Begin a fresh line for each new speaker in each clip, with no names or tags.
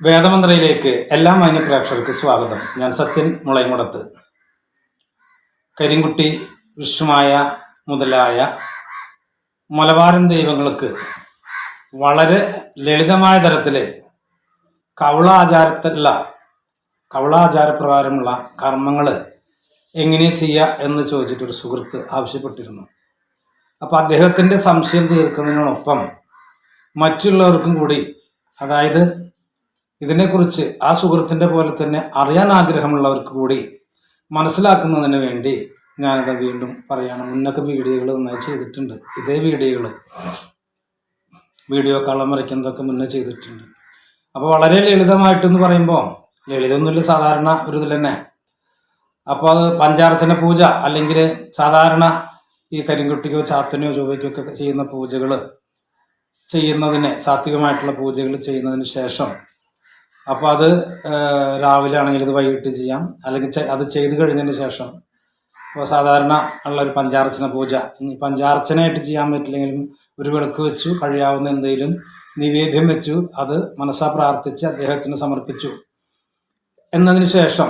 വേദമന്ത്രയിലേക്ക് എല്ലാ മാന്യ പ്രേക്ഷകർക്ക് സ്വാഗതം. ഞാൻ സത്യൻ മുളയമുടത്ത് കരിങ്കുട്ടി വിഷ്ണുമായ മുതലായ മലബാരൻ ദൈവങ്ങൾക്ക് വളരെ ലളിതമായ തരത്തിൽ കവളാചാരത്തിലുള്ള കവളാചാരപ്രകാരമുള്ള കർമ്മങ്ങൾ എങ്ങനെ ചെയ്യുക എന്ന് ചോദിച്ചിട്ട് ഒരു സുഹൃത്ത് ആവശ്യപ്പെട്ടിരുന്നു. അപ്പോൾ അദ്ദേഹത്തിന്റെ സംശയം തീർക്കുന്നതിനോടൊപ്പം മറ്റുള്ളവർക്കും കൂടി അതായത് ഇതിനെക്കുറിച്ച് ആ സുഹൃത്തിന്റെ പോലെ തന്നെ അറിയാൻ ആഗ്രഹമുള്ളവർക്ക് കൂടി മനസ്സിലാക്കുന്നതിന് വേണ്ടി ഞാനത് വീണ്ടും പറയാണ്. മുന്നൊക്കെ വീഡിയോകൾ നന്നായി ചെയ്തിട്ടുണ്ട്. ഇതേ വീഡിയോകൾ വീഡിയോ കള്ളം വരയ്ക്കുന്നതൊക്കെ മുന്നേ ചെയ്തിട്ടുണ്ട്. അപ്പോൾ വളരെ ലളിതമായിട്ടെന്ന് പറയുമ്പോൾ ലളിതമൊന്നുമില്ല സാധാരണ ഒരു ഇതിൽ തന്നെ. അപ്പോൾ അത് പഞ്ചാർച്ചന പൂജ അല്ലെങ്കിൽ സാധാരണ ഈ കരിങ്കുട്ടിക്കോ ചാത്തനോ ചൊവ്വയ്ക്കോ ഒക്കെ ചെയ്യുന്ന പൂജകൾ ചെയ്യുന്നതിന് സാത്വികമായിട്ടുള്ള പൂജകൾ ചെയ്യുന്നതിന് ശേഷം അപ്പോൾ അത് രാവിലെ ആണെങ്കിൽ ഇത് വൈകിട്ട് ചെയ്യാം. അല്ലെങ്കിൽ അത് ചെയ്ത് കഴിഞ്ഞതിന് ശേഷം ഇപ്പോൾ സാധാരണ ഉള്ള ഒരു പഞ്ചാർച്ചന പൂജ. പഞ്ചാർച്ചനയായിട്ട് ചെയ്യാൻ പറ്റില്ലെങ്കിലും ഒരു വിളക്ക് വെച്ചു കഴിയാവുന്ന എന്തെങ്കിലും നിവേദ്യം വെച്ചു അത് മനസ്സാ പ്രാർത്ഥിച്ച് അദ്ദേഹത്തിന് സമർപ്പിച്ചു. എന്നതിന് ശേഷം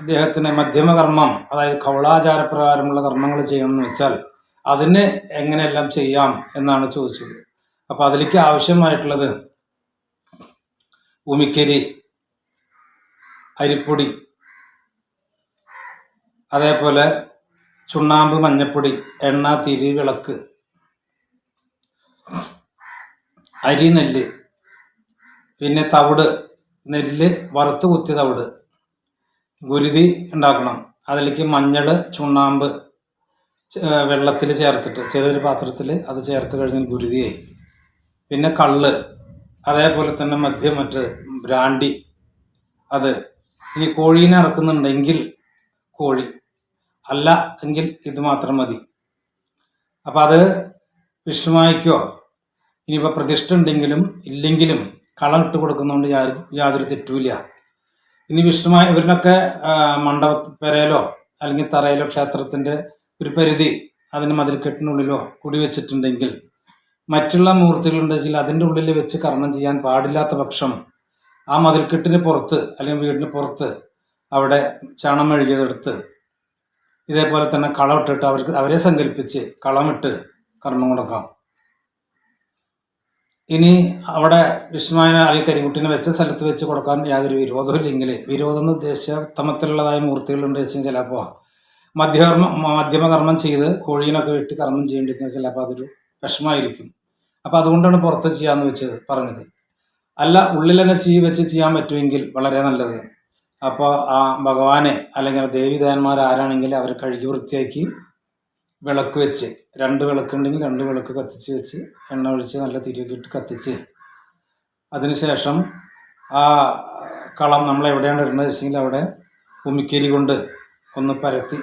അദ്ദേഹത്തിന് മധ്യമകർമ്മം അതായത് കൗളാചാരപ്രകാരമുള്ള കർമ്മങ്ങൾ ചെയ്യണമെന്ന് വെച്ചാൽ അതിന് എങ്ങനെയെല്ലാം ചെയ്യാം എന്നാണ് ചോദിച്ചത്. അപ്പോൾ അതിലേക്ക് ആവശ്യമായിട്ടുള്ളത് ഉമിക്കരി അരിപ്പൊടി അതേപോലെ ചുണ്ണാമ്പ് മഞ്ഞപ്പൊടി എണ്ണ തിരി വിളക്ക് അരി നെല്ല് പിന്നെ തവിട് നെല്ല് വറുത്ത് കുത്തി തവിട് ഗുരുതി ഉണ്ടാക്കണം. അതിലേക്ക് മഞ്ഞൾ ചുണ്ണാമ്പ് വെള്ളത്തിൽ ചേർത്തിട്ട് ചെറിയൊരു പാത്രത്തിൽ അത് ചേർത്ത് കഴിഞ്ഞാൽ ഗുരുതിയായി. പിന്നെ കള്ള് അതേപോലെ തന്നെ മദ്യം മറ്റ് ബ്രാൻഡി അത് ഈ കോഴീനെ ഇറക്കുന്നുണ്ടെങ്കിൽ കോഴി. അല്ല എങ്കിൽ ഇത് മാത്രം മതി. അപ്പം അത് വിഷമായിക്കോ? ഇനിയിപ്പോൾ പ്രതിഷ്ഠ ഉണ്ടെങ്കിലും ഇല്ലെങ്കിലും കളം ഇട്ട് കൊടുക്കുന്നതുകൊണ്ട് യാതൊരു തെറ്റുമില്ല ഇനി വിഷ്ണുമായ ഇവരിനൊക്കെ മണ്ഡപ പെരയിലോ അല്ലെങ്കിൽ തറയിലോ ക്ഷേത്രത്തിന്റെ ഒരു പരിധി അതിന് മതിൽക്കെട്ടിനുള്ളിലോ കെട്ടിനുള്ളിലോ വെച്ചിട്ടുണ്ടെങ്കിൽ മറ്റുള്ള മൂർത്തികളുണ്ടെങ്കിൽ അതിന്റെ ഉള്ളിൽ വെച്ച് കർമ്മം ചെയ്യാൻ പാടില്ലാത്ത പക്ഷം ആ മതിൽക്കെട്ടിന് പുറത്ത് അല്ലെങ്കിൽ വീടിന് പുറത്ത് അവിടെ ചണം എഴുതിയതെടുത്ത് ഇതേപോലെ തന്നെ കളമിട്ടിട്ട് അവർക്ക് അവരെ സങ്കല്പിച്ച് കളമിട്ട് കർമ്മം കൊടുക്കാം. ഇനി അവിടെ വിസ്മയന അല്ലെങ്കിൽ കരിക്കുട്ടിനെ വെച്ച സ്ഥലത്ത് വെച്ച് കൊടുക്കാൻ യാതൊരു വിരോധവും ഇല്ലെങ്കിൽ വിരോധം എന്ന് ഉദ്ദേശിച്ച ഉത്തമത്തിലുള്ളതായ മൂർത്തികളുണ്ട് വെച്ചാൽ ചിലപ്പോൾ മധ്യകർമ്മ മധ്യമകർമ്മം ചെയ്ത് കോഴീനൊക്കെ വെട്ടി കർമ്മം ചെയ്യേണ്ടിയിരിക്കുന്ന ചിലപ്പോൾ അതൊരു വിഷമായിരിക്കും. അപ്പോൾ അതുകൊണ്ടാണ് പുറത്ത് ചെയ്യാന്ന് വെച്ചത് പറഞ്ഞത്. അല്ല ഉള്ളിൽ തന്നെ ചെയ് വെച്ച് ചെയ്യാൻ പറ്റുമെങ്കിൽ വളരെ നല്ലത്. അപ്പോൾ ആ ഭഗവാനെ അല്ലെങ്കിൽ ദേവിദേവന്മാർ ആരാണെങ്കിൽ അവരെ കഴുകി വൃത്തിയാക്കി വിളക്ക് വെച്ച് രണ്ട് വിളക്കുണ്ടെങ്കിൽ രണ്ട് വിളക്ക് കത്തിച്ച് വെച്ച് എണ്ണ ഒഴിച്ച് നല്ല തിരിയൊക്കെ ഇട്ട് കത്തിച്ച്. അതിനുശേഷം ആ കളം നമ്മൾ എവിടെയാണ് ഇടുന്നത് വെച്ചെങ്കിൽ അവിടെ ഉമിക്കരി കൊണ്ട് ഒന്ന് പരത്തി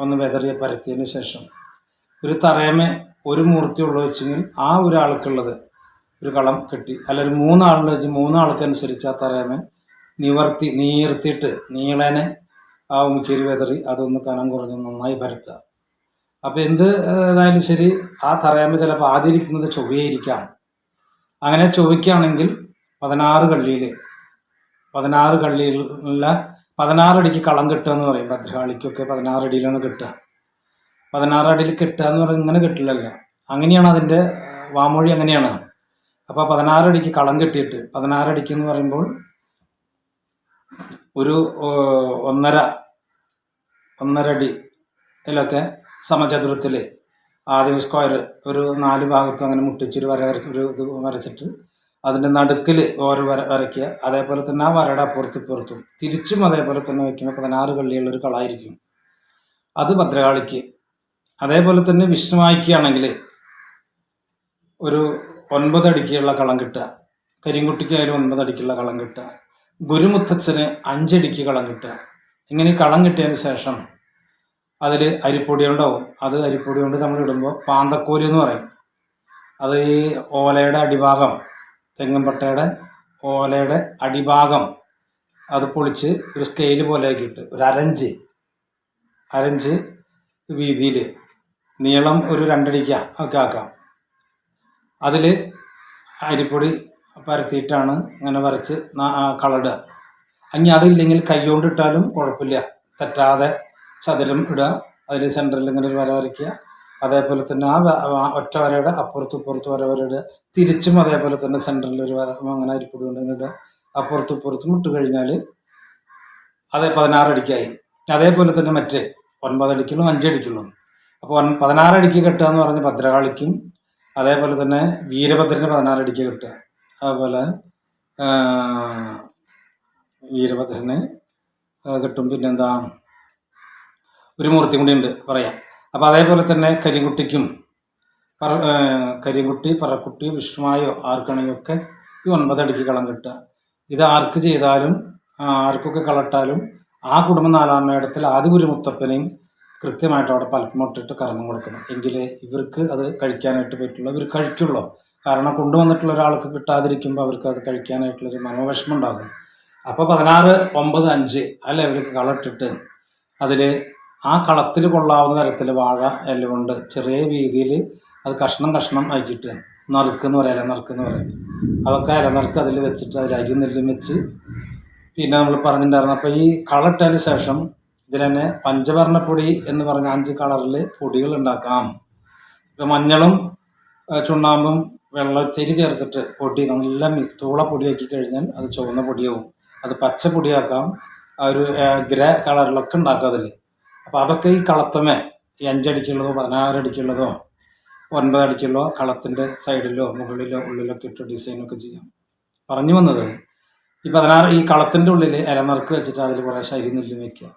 ഒന്ന് വെതറിയ പരത്തിയതിന് ശേഷം. ഒരു തറയമേ ഒരു മൂർത്തി ഉള്ളത് വെച്ചെങ്കിൽ ആ ഒരാൾക്കുള്ളത് ഒരു കളം കെട്ടി. അല്ല ഒരു മൂന്നാളുണ്ട് വെച്ച് മൂന്നാൾക്കനുസരിച്ച് ആ തലേമ നിവർത്തി നീർത്തിയിട്ട് നീളനെ ആ ഉമിക്കരി വെതറി അതൊന്ന് കനം കുറഞ്ഞ് നന്നായി പരത്തുക. അപ്പം എന്ത് ഏതായാലും ശരി ആ തറയാമ്പ് ചിലപ്പോൾ ആദ്യയിരിക്കുന്നത് ചൊവ്വയായിരിക്കാം. അങ്ങനെ ചൊവ്വയ്ക്കാണെങ്കിൽ പതിനാറ് കള്ളിയിൽ പതിനാറ് കള്ളിയിലുള്ള പതിനാറ് അടിക്ക് കളം കിട്ടുക എന്ന് പറയും ഭദ്രകാളിക്കൊക്കെ പതിനാറ് അടിയിലാണ് കെട്ടുക. പതിനാറ് അടിയിൽ കെട്ടുക എന്ന് പറഞ്ഞാൽ ഇങ്ങനെ കെട്ടില്ലല്ല. അങ്ങനെയാണ് അതിന്റെ വാമൊഴി അങ്ങനെയാണ്. അപ്പോൾ പതിനാറടിക്ക് കളം കെട്ടിയിട്ട് പതിനാറടിക്ക് എന്ന് പറയുമ്പോൾ ഒരു ഒന്നര ഒന്നര അടി ഇതിലൊക്കെ സമചതുരത്തിൽ ആദ്യം സ്ക്വയർ ഒരു നാല് ഭാഗത്തും അങ്ങനെ മുട്ടിച്ചൊരു വര വരച്ച് ഒരു ഇത് വരച്ചിട്ട് അതിന്റെ നടുക്കിൽ ഓരോ വര വരയ്ക്കുക. അതേപോലെ തന്നെ ആ വരയുടെ അപ്പുറത്ത് ഇപ്പുറത്തും തിരിച്ചും അതേപോലെ തന്നെ വയ്ക്കുമ്പോൾ പതിനാറ് കള്ളിയുള്ളൊരു കളായിരിക്കും. അത് ഭദ്രകാളിക്ക് അതേപോലെ തന്നെ വിഷ്ണുവായിക്കാണെങ്കിൽ ഒരു ഒൻപത് അടിക്കുള്ള കളം കിട്ടുക. കരിങ്കുട്ടിക്കായാലും ഒൻപത് അടിക്കുള്ള കളം കിട്ടുക. ഗുരുമുത്തച്ഛന് അഞ്ചടിക്ക് കളം കിട്ടുക. ഇങ്ങനെ കളം കിട്ടിയതിന് ശേഷം അതിൽ അരിപ്പൊടി ഉണ്ടാവും അത് അരിപ്പൊടി കൊണ്ട് നമ്മൾ ഇടുമ്പോൾ പാന്തക്കോരി എന്ന് പറയും. അത് ഈ ഓലയുടെ അടിഭാഗം തെങ്ങുംപട്ടയുടെ ഓലയുടെ അടിഭാഗം അത് പൊളിച്ച് ഒരു സ്കെയിൽ പോലെ ആക്കിയിട്ട് ഒരു അരഞ്ച് അരഞ്ച് വീതിയിൽ നീളം ഒരു രണ്ടടിക്ക ഒക്കെ ആക്കാം. അതിൽ അരിപ്പൊടി പരത്തിയിട്ടാണ് അങ്ങനെ വരച്ച് കളടുക അങ്ങനെ അതില്ലെങ്കിൽ കൈകൊണ്ട് ഇട്ടാലും കുഴപ്പമില്ല. തെറ്റാതെ ചതുരം ഇടുക. അതിൽ സെന്ററിൽ ഇങ്ങനെ ഒരു വര വരയ്ക്കുക. അതേപോലെ തന്നെ ആ ഒറ്റ വരയുടെ അപ്പുറത്തും ഇപ്പുറത്തും വര വര ഇടുക. തിരിച്ചും അതേപോലെ തന്നെ സെന്ററിൽ ഒരു വര അങ്ങനെ അരിപ്പൊടി കൊണ്ടുവന്നിടുക അപ്പുറത്തും ഇപ്പുറത്തും ഇട്ട് കഴിഞ്ഞാൽ അതെ പതിനാറടിക്കായി അതേപോലെ തന്നെ മറ്റേ ഒൻപതടിക്കുള്ളൂ അഞ്ചടിക്കുള്ളൂ. അപ്പോൾ പതിനാറടിക്ക് കെട്ടുക എന്ന് പറഞ്ഞ് ഭദ്രകാളിക്കും അതേപോലെ തന്നെ വീരഭദ്രന് പതിനാറടിക്ക് കെട്ടുക. അതുപോലെ വീരഭദ്രന് കിട്ടും. പിന്നെന്താ? ഒരു മൂർത്തി കൂടി ഉണ്ട് പറയാം. അപ്പോൾ അതേപോലെ തന്നെ കരിങ്കുട്ടിക്കും പറ കരിങ്കുട്ടി പറക്കുട്ടി വിഷ്ണുമായോ ആർക്കാണെങ്കിലും ഒക്കെ ഈ ഒൻപതടിക്ക് കളം കിട്ടുക. ഇത് ആർക്ക് ചെയ്താലും ആർക്കൊക്കെ കളട്ടാലും ആ കുടുംബ നാലാമ്മയുടെ ആദ്യ ആദ്യ മുത്തപ്പനെയും കൃത്യമായിട്ട് അവിടെ പലക്കുമൊട്ടിട്ട് കറന്നു കൊടുക്കണം. എങ്കിലേ ഇവർക്ക് അത് കഴിക്കാനായിട്ട് പറ്റുള്ളൂ. ഇവർ കഴിക്കുള്ളൂ. കാരണം കൊണ്ടുവന്നിട്ടുള്ള ഒരാൾക്ക് കിട്ടാതിരിക്കുമ്പോൾ അവർക്ക് അത് കഴിക്കാനായിട്ടുള്ളൊരു മനോവിഷമം ഉണ്ടാകും. അപ്പോൾ പതിനാറ് ഒമ്പത് അഞ്ച് ആ ലെവലിൽ കളട്ടിട്ട് അതിൽ ആ കളത്തിൽ കൊള്ളാവുന്ന തരത്തിൽ വാഴ എല്ലാം കൊണ്ട് ചെറിയ രീതിയിൽ അത് കഷ്ണം കഷ്ണം ആക്കിയിട്ട് നറുക്കെന്ന് പറയാം ഇല നറുക്കെന്ന് പറയും. അതൊക്കെ ഇല നറുക്ക് അതിൽ വെച്ചിട്ട് അതിൽ അരി നെല്ലും വെച്ച് പിന്നെ നമ്മൾ പറഞ്ഞിട്ടുണ്ടായിരുന്നു. അപ്പോൾ ഈ കളട്ടതിന് ശേഷം ഇതിൽ തന്നെ പഞ്ചവർണപ്പൊടി എന്ന് പറഞ്ഞ അഞ്ച് കളറിൽ പൊടികൾ ഉണ്ടാക്കാം ഇപ്പം മഞ്ഞളും ചുണ്ണാമ്പും വെള്ളത്തിരി ചേർത്തിട്ട് പൊടി നല്ല തൂള പൊടിയാക്കി കഴിഞ്ഞാൽ അത് ചുവന്ന പൊടിയാവും. അത് പച്ച പൊടിയാക്കാം. ആ ഒരു ഗ്രേ കളറിലൊക്കെ ഉണ്ടാക്കാം അതിൽ അപ്പോൾ അതൊക്കെ ഈ കളത്തമേ ഈ അഞ്ചടിക്കുള്ളതോ പതിനാറടിക്കുള്ളതോ ഒൻപതടിക്കുള്ളതോ കളത്തിന്റെ സൈഡിലോ മുകളിലോ ഉള്ളിലൊക്കെ ഇട്ട് ഡിസൈനൊക്കെ ചെയ്യാം. പറഞ്ഞു വന്നത് ഈ പതിനാറ് ഈ കളത്തിന്റെ ഉള്ളിൽ ഇലനറുക്ക് വെച്ചിട്ട് അതിൽ കുറേ ശരി നെല്ല് അരിനെല്ല്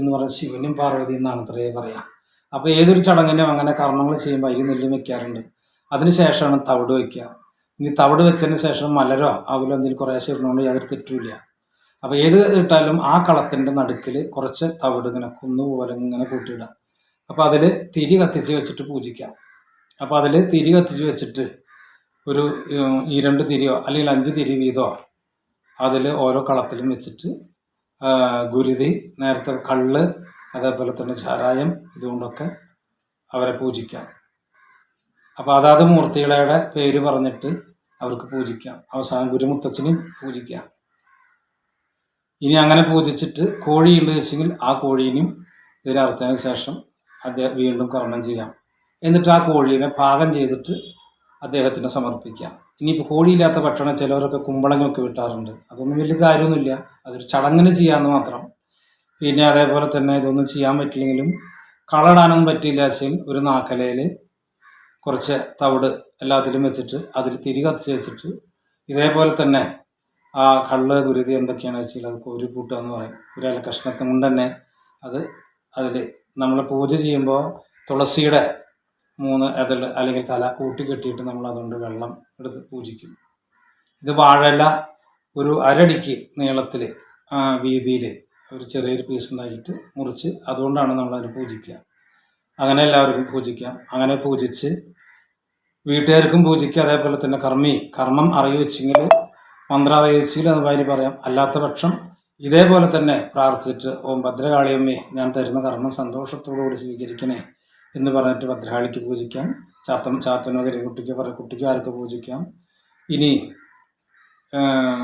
എന്ന് പറഞ്ഞാൽ ശിവനും പാർവതി എന്നാണ് ഇത്രയേ പറയാം. അപ്പോൾ ഏതൊരു ചടങ്ങിനും അങ്ങനെ കർമ്മങ്ങൾ ചെയ്യുമ്പോൾ അരിനെല്ലും വെക്കാറുണ്ട്. അതിനുശേഷമാണ് തവിട് വെക്കുക ഇനി തവിട് വെച്ചതിന് ശേഷം മലരോ അവലോ എന്തെങ്കിലും കുറേശ്ശെ ഇടുന്നതുകൊണ്ട് യാതൊരു തെറ്റുമില്ല അപ്പോൾ ഏത് ഇട്ടാലും ആ കളത്തിന്റെ നടുക്കിൽ കുറച്ച് തവിട് ഇങ്ങനെ കുന്നുപോലെ ഇങ്ങനെ കൂട്ടിയിടാം. അപ്പോൾ അതിൽ തിരി കത്തിച്ച് വെച്ചിട്ട് പൂജിക്കാം. അപ്പോൾ അതിൽ തിരി കത്തിച്ച് വെച്ചിട്ട് ഒരു ഈ രണ്ട് തിരിയോ അല്ലെങ്കിൽ അഞ്ച് തിരി വീതോ അതിൽ ഓരോ കളത്തിലും വെച്ചിട്ട് ഗുരുതി നേരത്തെ കള്ള് അതേപോലെ തന്നെ ചാരായം ഇതുകൊണ്ടൊക്കെ അവരെ പൂജിക്കാം. അപ്പോൾ അതാത് മൂർത്തികളുടെ പേര് പറഞ്ഞിട്ട് അവർക്ക് പൂജിക്കാം. അവസാനം ഗുരുമുത്തച്ഛനും പൂജിക്കാം. ഇനി അങ്ങനെ പൂജിച്ചിട്ട് കോഴിയുണ്ട് വെച്ചെങ്കിൽ ആ കോഴീനും ഇതിനറുത്തതിന് ശേഷം അദ്ദേഹം വീണ്ടും കർമ്മം ചെയ്യാം. എന്നിട്ട് ആ കോഴീനെ പാകം ചെയ്തിട്ട് അദ്ദേഹത്തിന് സമർപ്പിക്കാം. ഇനിയിപ്പോൾ കോഴിയില്ലാത്ത ഭക്ഷണം ചിലവരൊക്കെ കുമ്പളങ്ങൊക്കെ വിട്ടാറുണ്ട്. അതൊന്നും വലിയ കാര്യമൊന്നുമില്ല. അതൊരു ചടങ്ങിന് ചെയ്യാമെന്ന് മാത്രം. പിന്നെ അതേപോലെ തന്നെ ഇതൊന്നും ചെയ്യാൻ പറ്റില്ലെങ്കിലും കളടാനൊന്നും പറ്റില്ല വെച്ചാൽ ഒരു നാക്കലയിൽ കുറച്ച് തവിട് എല്ലാത്തിലും വെച്ചിട്ട് അതിൽ തിരി കത്തിച്ച് വെച്ചിട്ട് ഇതേപോലെ തന്നെ ആ കള്ള് ഗുരുതി എന്തൊക്കെയാണ് വെച്ചാൽ അത് കോരി കൂട്ടുക എന്ന് പറയും. ഒരു ഇല കഷ്ണത്തും കൊണ്ട് തന്നെ അത് അതിൽ നമ്മൾ പൂജ ചെയ്യുമ്പോൾ തുളസിയുടെ മൂന്ന് ഇതിൽ അല്ലെങ്കിൽ തല കൂട്ടി കെട്ടിയിട്ട് നമ്മൾ അതുകൊണ്ട് വെള്ളം എടുത്ത് പൂജിക്കും. ഇത് വാഴല ഒരു അരടിക്ക് നീളത്തിൽ വീതിയിൽ ഒരു ചെറിയൊരു പീസ് ഉണ്ടാക്കിയിട്ട് മുറിച്ച് അതുകൊണ്ടാണ് നമ്മൾ നമ്മളതിന് പൂജിക്കുക. അങ്ങനെ എല്ലാവർക്കും പൂജിക്കാം. അങ്ങനെ പൂജിച്ച് വീട്ടുകാർക്കും പൂജിക്കുക. അതേപോലെ തന്നെ കർമ്മി കർമ്മം അറിയിച്ചെങ്കിൽ മന്ത്ര അറിയിച്ചെങ്കിൽ അത് വരി പറയാം. അല്ലാത്ത പക്ഷം ഇതേപോലെ തന്നെ പ്രാർത്ഥിച്ചിട്ട് ഓം ഭദ്രകാളിയമ്മേ ഞാൻ തരുന്ന കർമ്മം സന്തോഷത്തോടുകൂടി സ്വീകരിക്കണേ. എന്ന് പറഞ്ഞിട്ട് ഭദ്രകാളിക്ക് പൂജിക്കാം. ചാത്തം ചാത്തനോ കരിക്കുട്ടിക്കോ പറ കുട്ടിക്കോ ആർക്ക് പൂജിക്കാം. ഇനി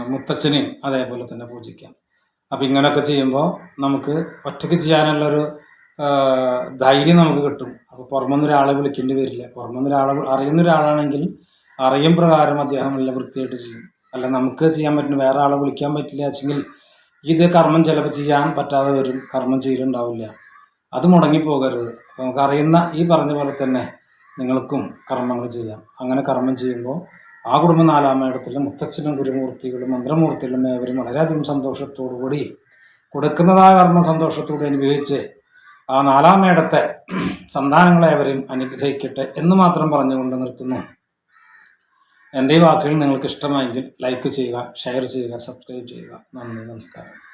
മുത്തച്ഛനെ മുത്തച്ഛനെയും അതേപോലെ തന്നെ പൂജിക്കാം. അപ്പം ഇങ്ങനെയൊക്കെ ചെയ്യുമ്പോൾ നമുക്ക് ഒറ്റയ്ക്ക് ചെയ്യാനുള്ളൊരു ധൈര്യം നമുക്ക് കിട്ടും. അപ്പോൾ പുറമെന്ന് ഒരാളെ വിളിക്കേണ്ടി വരില്ല. പുറമെന്ന് ഒരാളെ അറിയുന്ന ഒരാളാണെങ്കിൽ അറിയും പ്രകാരം അദ്ദേഹം നല്ല വൃത്തിയായിട്ട് ചെയ്യും. അല്ല നമുക്ക് ചെയ്യാൻ പറ്റുന്ന വേറെ ആളെ വിളിക്കാൻ പറ്റില്ല വെച്ചെങ്കിൽ ഇത് കർമ്മം ചിലപ്പോൾ ചെയ്യാൻ പറ്റാതെ വരും. കർമ്മം ചെയ്യലുണ്ടാവില്ല. അത് മുടങ്ങി പോകരുത് അപ്പോൾ നമുക്ക് അറിയുന്ന ഈ പറഞ്ഞ പോലെ തന്നെ നിങ്ങൾക്കും കർമ്മങ്ങൾ ചെയ്യാം. അങ്ങനെ കർമ്മം ചെയ്യുമ്പോൾ ആ കുടുംബ നാലാം മേടത്തിലും മുത്തച്ഛനും ഗുരുമൂർത്തികളും മന്ത്രമൂർത്തികളും ഏവരും വളരെയധികം സന്തോഷത്തോടു കൂടി കൊടുക്കുന്നതായ കർമ്മ സന്തോഷത്തോടെ അനുഭവിച്ച് ആ നാലാമയിടത്തെ അവരും അനുഗ്രഹിക്കട്ടെ എന്ന് മാത്രം പറഞ്ഞുകൊണ്ട് നിർത്തുന്നു. എന്റെ ഈ വാക്കുകൾ നിങ്ങൾക്ക് ഇഷ്ടമായെങ്കിൽ ലൈക്ക് ചെയ്യുക ഷെയർ ചെയ്യുക സബ്സ്ക്രൈബ് ചെയ്യുക. നന്ദി നമസ്കാരം.